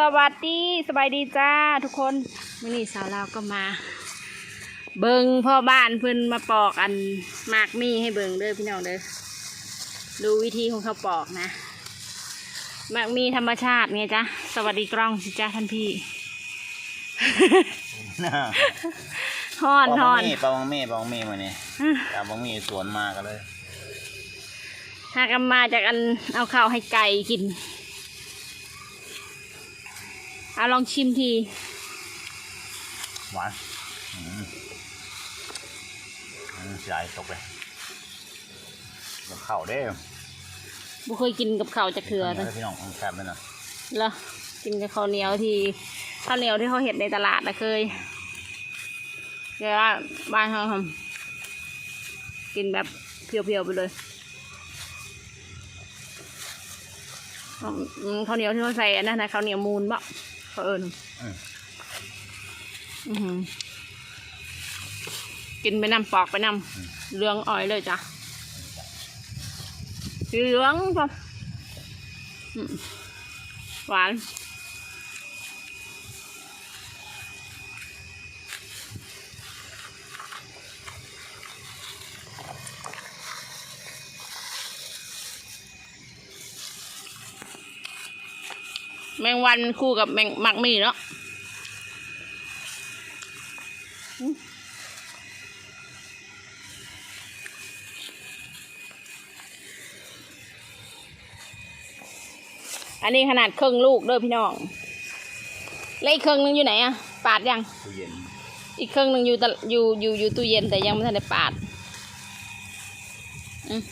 สวัสดีสบายดีจ้าทุกคนมื่อนี้สาวเราวก็มา เบิงพ่อบ้านเพิ่นมาปอกอันหมากมีให้เบิงเด้อพี่น้องเด้อดูวิธีของเขาปอกนะหมากมีธรรมชาติไงจ๊ะสวัสดีกล้องสิจ้าท่านพี่ฮ้อนฮ้อนปลาบังมีปลาบังมีมาเนี่ยปลาบังมีสวนมากันเลยหากนมาจากอันเอาข้าวให้ไก่กินเอาลองชิมที หวานอืมอืมใหญ่ตกเลยกับข้าวเด้อบุเคยกินกับข้าวจากเถื่อเลเลยพี่น้องแซ่บเลยนะเหรอกินกับข้าวเหนียวที่ข้าวเหนียวที่เขาเห็ดในตลาดนะเคยเดี๋ยวว่าบ้านเขาทำกินแบบเพียวๆไปเลยอืมข้าวเหนียวที่เขาใส่อันนั้นนะข้าวเหนียวมูนบะ เขาเอิญอืมอื้อหือกินไปนำปอกไปนำเหลืองอ่อยเลยจ้ะเหลืองจ้ะอืมหวาน แมงวันมันคู่กับแมงมักมีเนาะอืมอันนี้ขนาดครึ่งลูกเด้อพี่น้องแล้วอีกครึ่งหนึงอยู่ไหนอะปาดยัง ตู้เย็นอีกครึ่งหนึ่งอยู่ตะอยู่อยู่อยู่ตู้เย็นแต่ยังไม่ทันได้ปาดอืม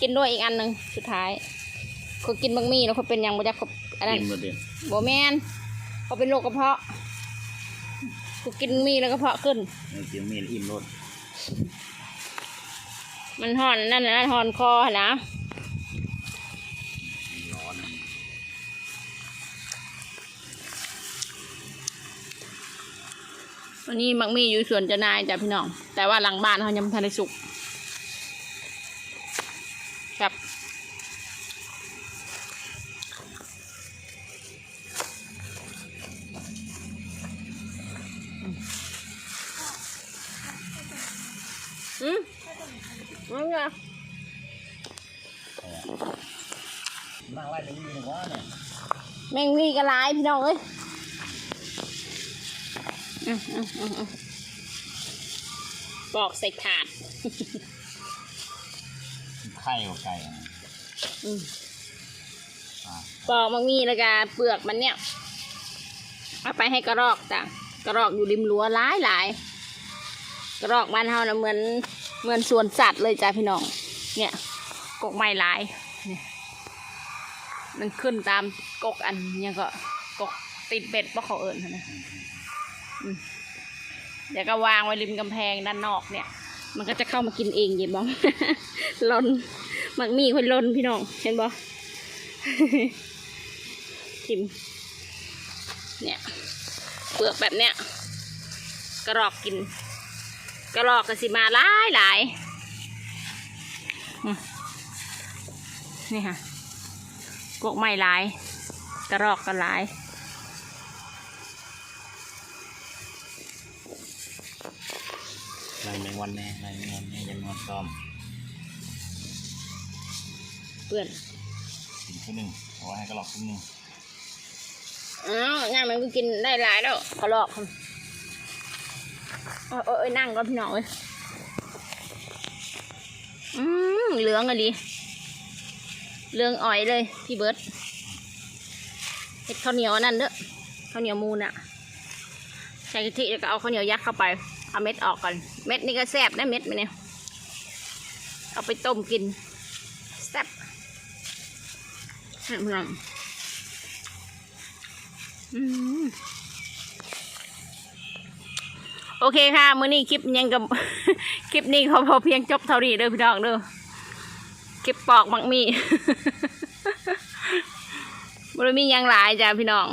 กินด้วยอีกอันหนึ่งสุดท้ายเขากินบางมีแล้วเขาเป็นหยังบ่จักเขา อันนั้นอิ่มเลยดิบ่แมนเขาเป็นโรคกระเพาะกูกินมีแล้วกระเพาะขึ้นนี่กินมีดอิ่มรสมันห่อนนั่นน่ะห่อนคอหั่นนะร้อนวันนี้มักมีอยู่สวนเจ้านายจ้ะพี่น้อง แต่ว่าหลังบ้านเขายังไม่ทันได้สุกครับ อืมนั่นไงนั่งไล่ไปนี่ดีกว่าเนี่ยแมงวีกระลายพี่น้องเอ้ยอืมอืมอืมอืมปอกใส่ถาดไข่กับไก่อะอืมอะปอกมังมีแล้วก็เปลือกมันเนี่ย เอาไปให้กระรอกจ้ะกระรอกอยู่ริมรั้วหลายหลาย กระรอกบ้านเฮานะเหมือนเหมือนสวนสัตว์เลยจ้ะพี่น้อง เนี่ยกกไม้หลายเนี่ยมันขึ้นตามกกอันยังก็กกติดเบ็ดเพราะเขาเอิญนะอืมเดี๋ยวก็วางไว้ริมกำแพงด้านนอกเนี่ย มันก็จะเข้ามากินเองเย็บบ้องลนมักมีคนลนพี่น้องเห็นบ่ทิม เนี่ย เปลือกแบบเนี้ยกระรอกกิน กระรอกก็สิมาหลายหลายอืมนี่ค่ะกกไม่หลาย กระรอกก็หลายไล่แมงวันแน่ไล่แมงวันแน่ยังงอนซ้อมเปื่อนกินครึ่งหนึ่งเอาไว้ให้กระหลอกครึ่งหนึ่งอ้าวง่ายมันก็กินได้หลายแล้วกระรอก เอาเออนั่งก่อนพี่น้องเอ้ยอืมเหลืองอะดิเหลืองอ่อยเลยพี่เบิร์ดเห็ดข้าวเหนียวนั่นเด้อข้าวเหนียวมูนอะใส่กะทิแล้วก็เอาข้าวเหนียวยัดเข้าไป เอาเม็ดออกก่อน เม็ดนี่ก็แซ่บนะเม็ดมันเนี่ย เอาไปต้มกินแซ่บเพี่องอืม โอเคค่ะ มื้อนี้คลิปยังกับ คลิปนี้เขาพอเพียงจบเท่านี้เด้อพี่น้องเด้อคลิปปอกมักมีบริมียังหลายจ้ะพี่น้อง